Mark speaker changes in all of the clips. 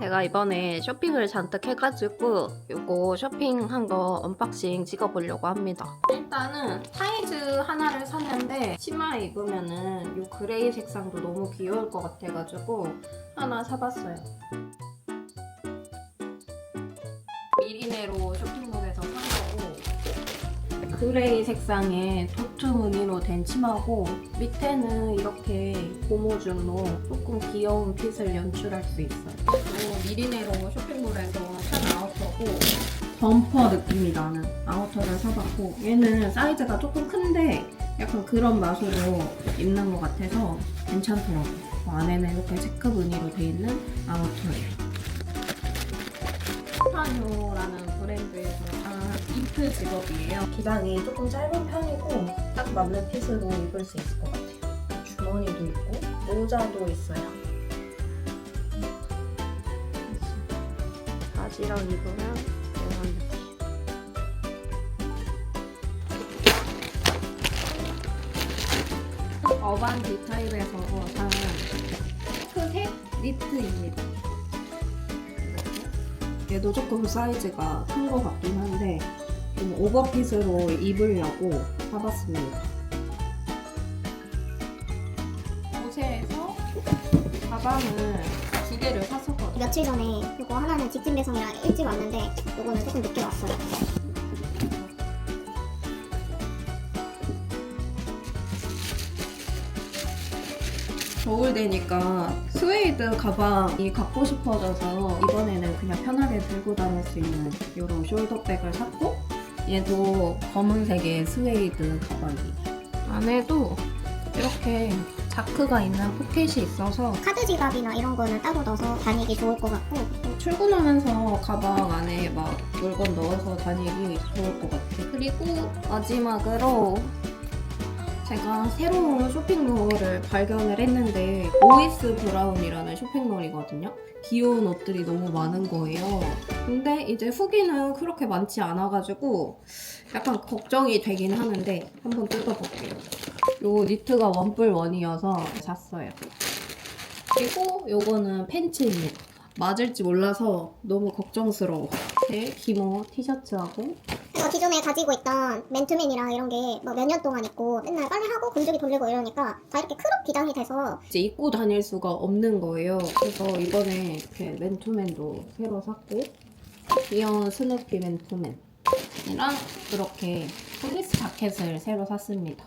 Speaker 1: 제가 이번에 쇼핑을 잔뜩 해가지고 이거 쇼핑한 거 언박싱 찍어보려고 합니다. 일단은 사이즈 하나를 샀는데 치마에 입으면은 이 그레이 색상도 너무 귀여울 것 같아가지고 하나 사봤어요. 미리네로 쇼핑몰에서 산 거고 그레이 색상의 도트 무늬로 된 치마고 밑에는 이렇게 고무줄로 조금 귀여운 핏을 연출할 수 있어요. 미리네로 쇼핑몰에서 산 아우터고 범퍼 느낌이 나는 아우터를 사봤고 얘는 사이즈가 조금 큰데 약간 그런 맛으로 입는 것 같아서 괜찮더라고요. 그 안에는 이렇게 체크 무늬로 돼 있는 아우터예요. 스파뉴라는 브랜드에서 산 니트 직업이에요. 기장이 조금 짧은 편이고 딱 맞는 핏으로 입을 수 있을 것 같아요. 주머니도 있고 모자도 있어요. 입으면 이런 느낌. 어반 디타일에서 산 핑크색 니트입니다. 얘도 조금 사이즈가 큰 것 같긴 한데 좀 오버핏으로 입으려고 사봤습니다. 옷에서 가방을 두 개를 샀었거든요.
Speaker 2: 며칠 전에 이거 하나는 직진 배송이라 일찍 왔는데 이거는 조금 늦게 왔어요.
Speaker 1: 겨울 되니까 스웨이드 가방이 갖고 싶어져서 이번에는 그냥 편하게 들고 다닐 수 있는 이런 숄더백을 샀고 얘도 검은색의 스웨이드 가방이에요. 안에도 이렇게 자크가 있는 포켓이 있어서
Speaker 2: 카드 지갑이나 이런 거는 따로 넣어서 다니기 좋을 것 같고
Speaker 1: 출근하면서 가방 안에 막 물건 넣어서 다니기 좋을 것 같아요. 그리고 마지막으로 제가 새로운 쇼핑몰을 발견을 했는데 오이스 브라운이라는 쇼핑몰이거든요. 귀여운 옷들이 너무 많은 거예요. 근데 이제 후기는 그렇게 많지 않아가지고 약간 걱정이 되긴 하는데 한번 뜯어볼게요. 요 니트가 원뿔 원이어서 샀어요. 그리고 요거는 팬츠입니다. 맞을지 몰라서 너무 걱정스러워. 제 기모 티셔츠하고
Speaker 2: 제가 기존에 가지고 있던 맨투맨이랑 이런 게 뭐 몇 년 동안 입고 맨날 빨래하고 건조기 돌리고 이러니까 다 이렇게 크롭 기장이 돼서
Speaker 1: 이제 입고 다닐 수가 없는 거예요. 그래서 이번에 이렇게 맨투맨도 새로 샀고 귀여운 스누피 맨투맨 이랑 이렇게 폴리스 자켓을 새로 샀습니다.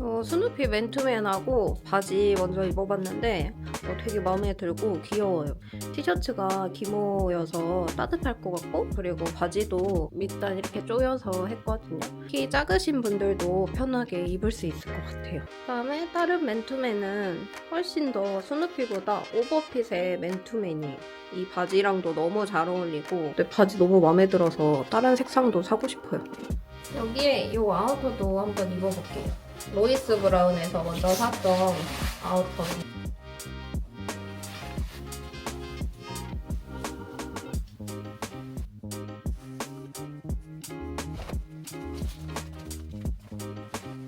Speaker 1: 어, 스누피 맨투맨하고 바지 먼저 입어봤는데 어, 되게 마음에 들고 귀여워요. 티셔츠가 기모여서 따뜻할 것 같고 그리고 바지도 밑단 이렇게 조여서 했거든요. 키 작으신 분들도 편하게 입을 수 있을 것 같아요. 그다음에 다른 맨투맨은 훨씬 더 스누피보다 오버핏의 맨투맨이에요. 이 바지랑도 너무 잘 어울리고 근데 바지 너무 마음에 들어서 다른 색상도 사고 싶어요. 여기에 이 아우터도 한번 입어볼게요. 로이스 브라운에서 먼저 샀던 아우터.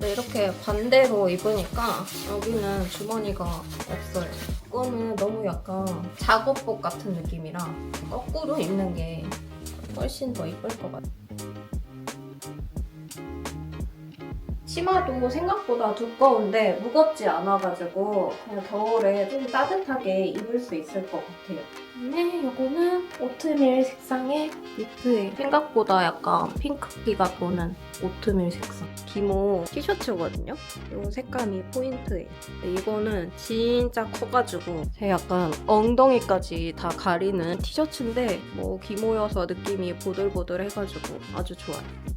Speaker 1: 네, 이렇게 반대로 입으니까 여기는 주머니가 없어요. 이거는 너무 약간 작업복 같은 느낌이라 거꾸로 입는 게 훨씬 더 이쁠 것 같아요. 치마도 생각보다 두꺼운데 무겁지 않아가지고 그냥 겨울에 좀 따뜻하게 입을 수 있을 것 같아요. 네, 이거는 오트밀 색상의 니트에 생각보다 약간 핑크기가 도는 오트밀 색상. 기모 티셔츠거든요. 이 색감이 포인트예요. 이거는 진짜 커가지고 제 약간 엉덩이까지 다 가리는 티셔츠인데 뭐 기모여서 느낌이 보들보들해가지고 아주 좋아요.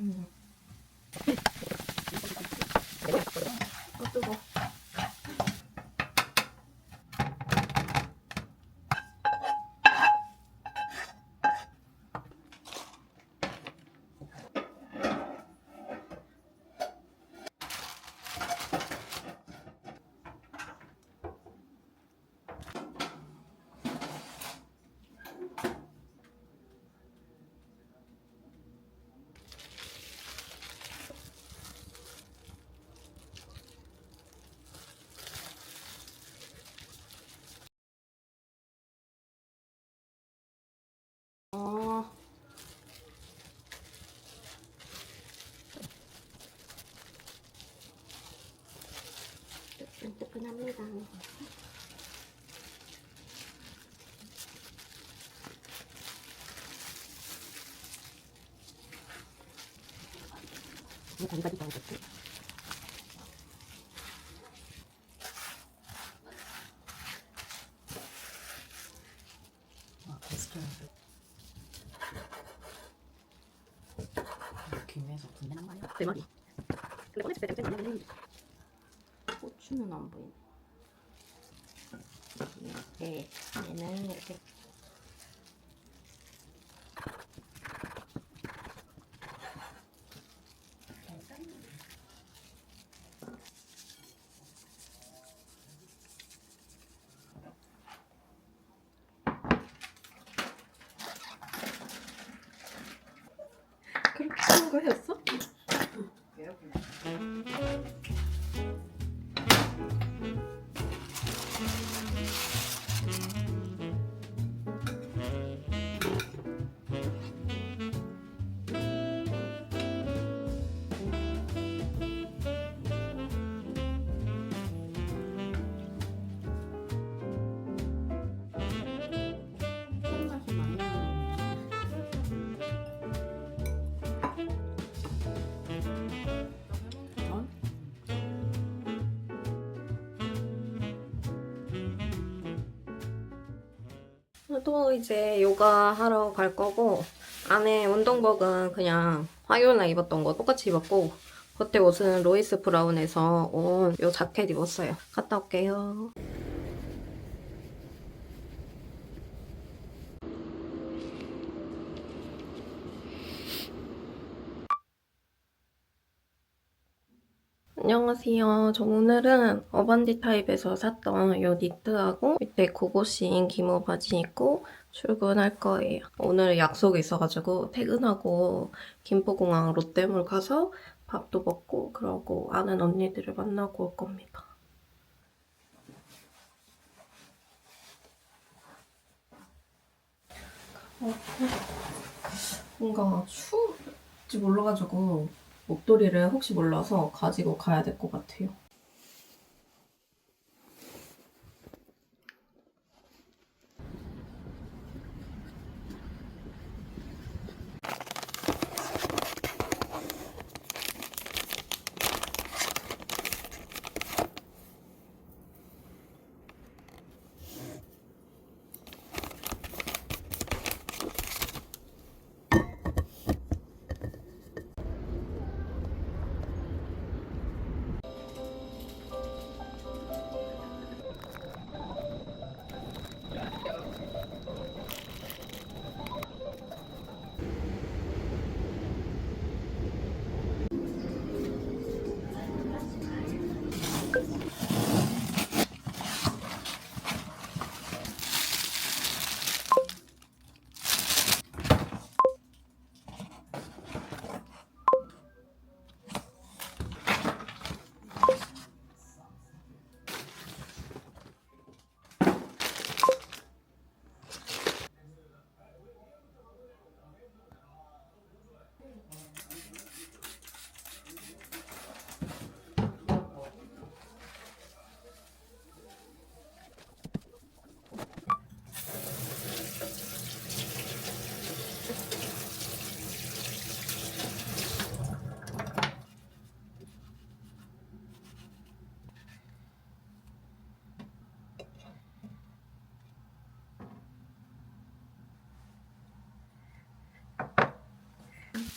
Speaker 3: Mm-hmm.
Speaker 4: 거기까지 넣어줬고
Speaker 1: 또 이제 요가 하러 갈 거고 안에 운동복은 그냥 화요일 날 입었던 거 똑같이 입었고 겉에 옷은 로이스 브라운에서 온 요 자켓 입었어요. 갔다 올게요. 안녕하세요. 저 오늘은 어반디 타입에서 샀던 이 니트하고 밑에 고고싱 기모 바지 입고 출근할 거예요. 오늘 약속이 있어가지고 퇴근하고 김포공항 롯데몰 가서 밥도 먹고 그러고 아는 언니들을 만나고 올 겁니다. 뭔가 추울지 몰라가지고 목도리를 혹시 몰라서 가지고 가야 될 것 같아요.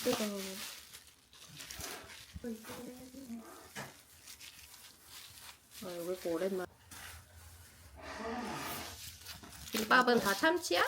Speaker 1: 뜨거워. 아, 여기 거 오랜만. 김밥은 다 참치야?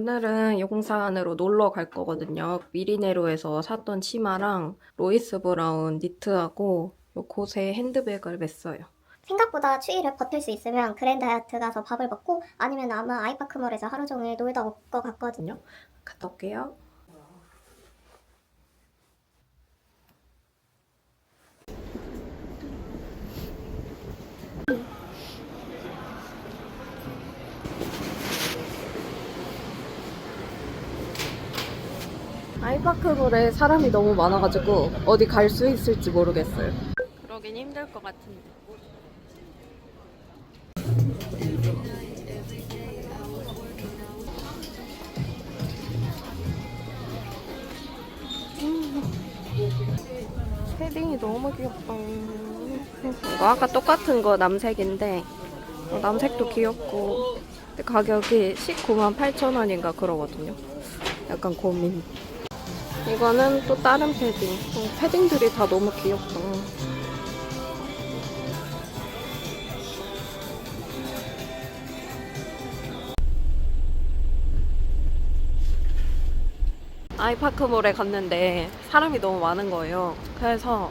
Speaker 1: 오늘은 용산으로 놀러 갈 거거든요. 미리네로에서 샀던 치마랑 로이스 브라운 니트하고 요 곳에 핸드백을 맸어요.
Speaker 2: 생각보다 추위를 버틸 수 있으면 그랜드 하얏트 가서 밥을 먹고 아니면 아마 아이파크몰에서 하루 종일 놀다 올 것 같거든요.
Speaker 1: 갔다 올게요. 아이파크몰에 사람이 너무 많아가지고 어디 갈 수 있을지 모르겠어요. 그러긴 힘들 것 같은데. 패딩이 너무 귀엽다. 이거 아까 똑같은 거 남색인데 어, 남색도 귀엽고 근데 가격이 19만 8천 원인가 그러거든요. 약간 고민. 이거는 또 다른 패딩. 어, 패딩들이 다 너무 귀엽다. 아이파크몰에 갔는데 사람이 너무 많은 거예요. 그래서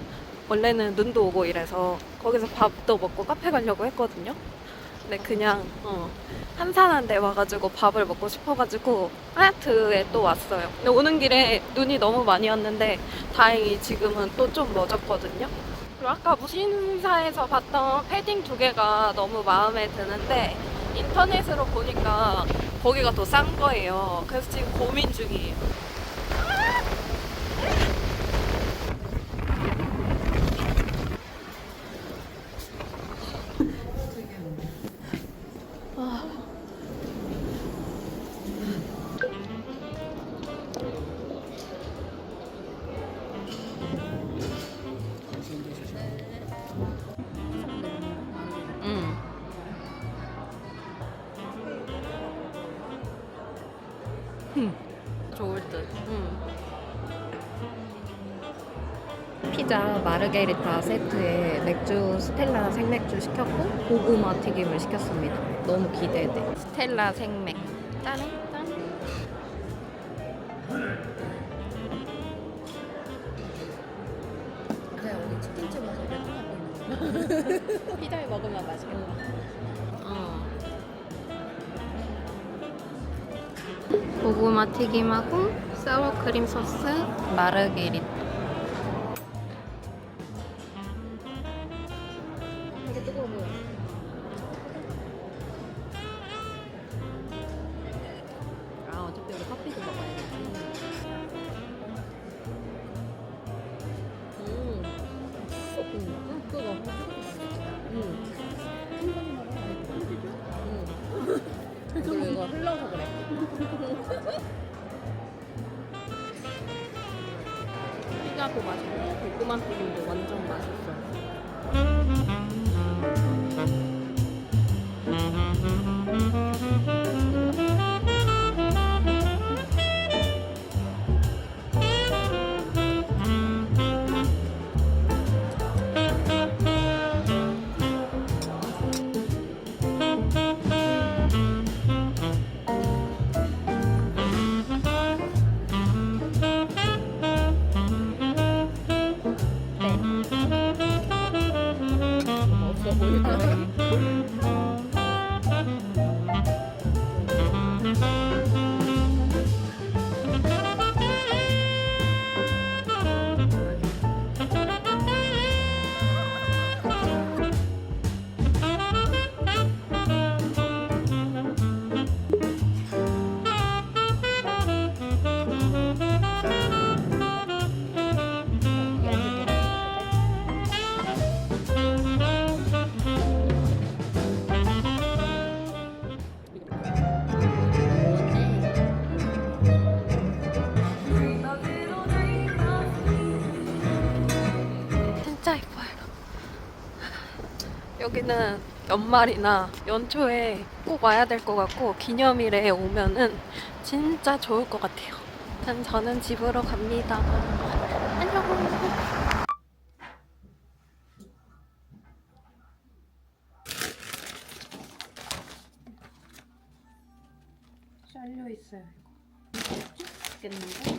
Speaker 1: 원래는 눈도 오고 이래서 거기서 밥도 먹고 카페 가려고 했거든요. 근데 그냥 어, 한산한데 와가지고 밥을 먹고 싶어가지고 하얏트에 또 왔어요. 근데 오는 길에 눈이 너무 많이 왔는데 다행히 지금은 또 좀 멎었거든요. 그리고 아까 무신사에서 봤던 패딩 두 개가 너무 마음에 드는데 인터넷으로 보니까 거기가 더 싼 거예요. 그래서 지금 고민 중이에요. 마르게리타 세트에 맥주 스텔라 생맥주 시켰고 고구마 튀김을 시켰습니다. 너무 기대돼. 스텔라 생맥. 짠. 짠.
Speaker 3: 내가 오늘 치킨집 와서 이렇게 하고 있는 피자에 먹으면 맛있겠다.
Speaker 1: 어. 고구마 튀김하고 사워 크림 소스 마르게리타.
Speaker 3: 음. 음. 음. 그리고 이거 흘러서 그래.
Speaker 1: 피자도 맛있고 고구마 튀김도 완전 여기는 연말이나 연초에 꼭 와야 될 것 같고 기념일에 오면은 진짜 좋을 것 같아요. 전 저는 집으로 갑니다. 안녕. 잘려 있어요. 이거. 죽겠는데?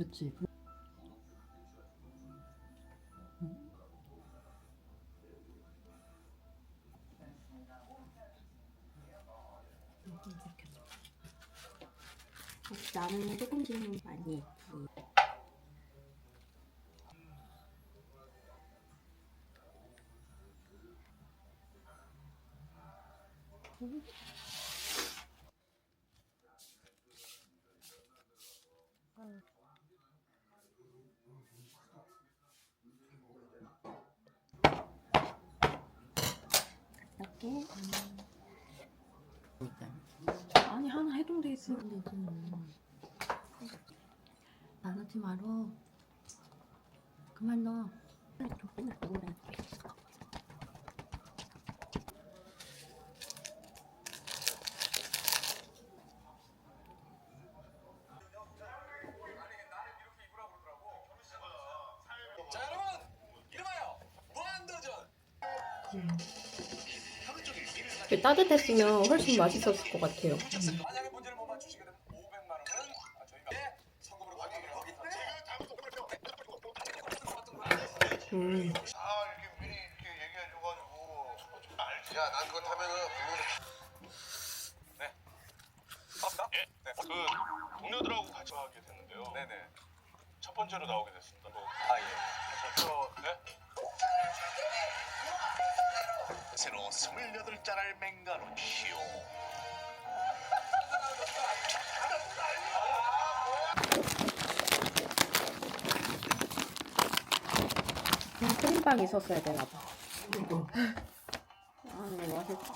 Speaker 4: 그렇지.
Speaker 5: 나는 조금씩 많이 했지. 이렇게 아니 하나 해동돼 있어.
Speaker 4: 안 넣지 말어. 그만 넣어.
Speaker 6: 예. 네.
Speaker 7: 그 동료들하고 같이 하게 됐는데요.
Speaker 6: 네네
Speaker 7: 첫 번째로 나오게 됐습니다. 뭐,
Speaker 6: 아예
Speaker 7: 저, 네? 새로 28자랄 맹가로 시오.
Speaker 1: 크림빵 있었어야 되나 봐. 아, 너무 맛있다.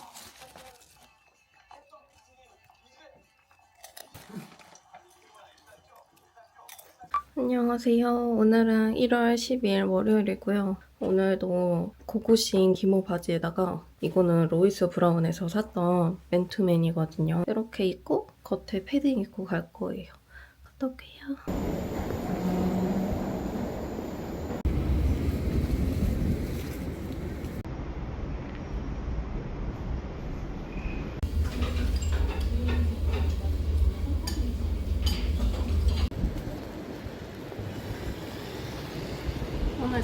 Speaker 1: 안녕하세요. 오늘은 1월 12일 월요일이고요. 오늘도 고고신 기모 바지에다가 이거는 로이스 브라운에서 샀던 맨투맨이거든요. 이렇게 입고 겉에 패딩 입고 갈 거예요. 올게요.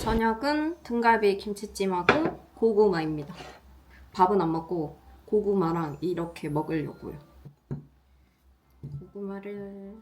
Speaker 1: 저녁은 등갈비 김치찜하고 고구마입니다. 밥은 안 먹고 고구마랑 이렇게 먹으려고요. 고구마를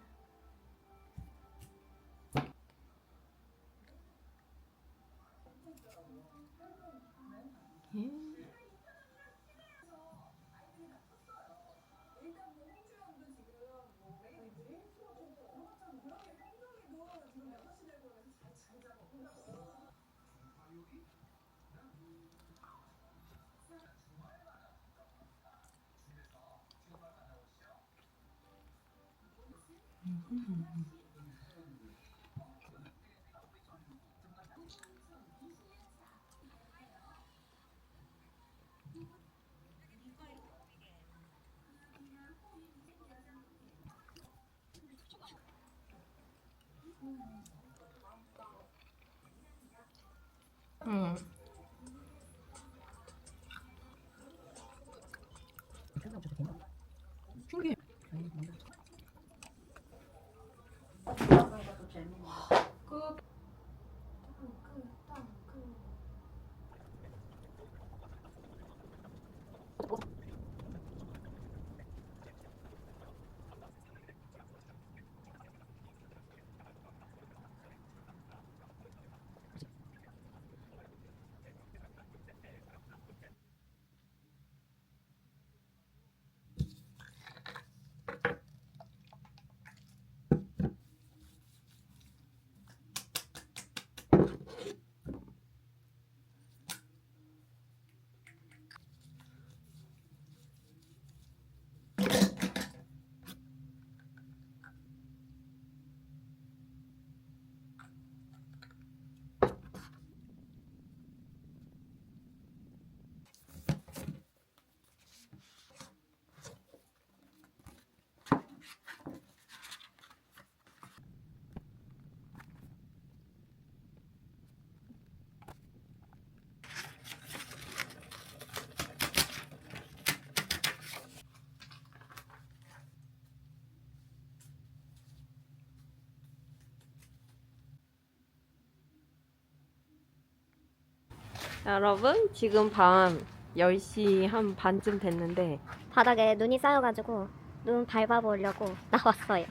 Speaker 1: 여러분, 지금 밤 10시 한 반쯤 됐는데
Speaker 2: 바닥에 눈이 쌓여가지고 눈 밟아보려고 나왔어요.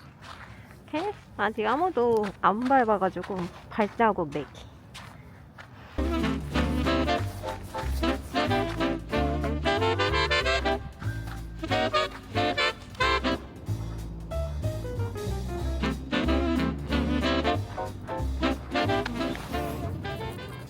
Speaker 1: 이렇게 아직 아무도 안 밟아가지고 발자국 내기.